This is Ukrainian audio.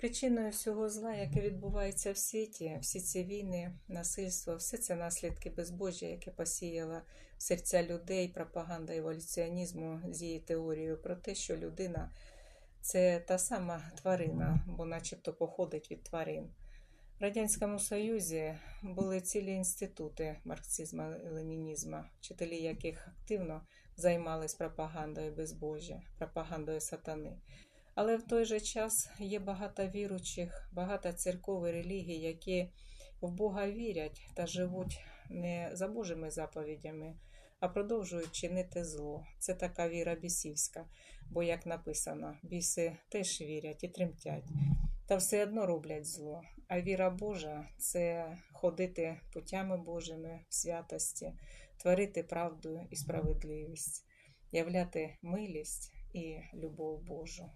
Причиною всього зла, яке відбувається в світі, всі ці війни, насильство, все це наслідки безбожжя, яке посіяла в серця людей, пропаганда еволюціонізму з її теорією про те, що людина це та сама тварина, бо начебто походить від тварин. В Радянському Союзі були цілі інститути марксизму і ленінізму, вчителі яких активно займалися пропагандою безбожжя, пропагандою сатани. Але в той же час є багато віручих, багато церков і релігій, які в Бога вірять та живуть не за Божими заповідями, а продовжують чинити зло. Це така віра бісівська, бо, як написано, біси теж вірять і тремтять, та все одно роблять зло. А віра Божа це ходити путями Божими в святості, творити правду і справедливість, являти милість і любов Божу.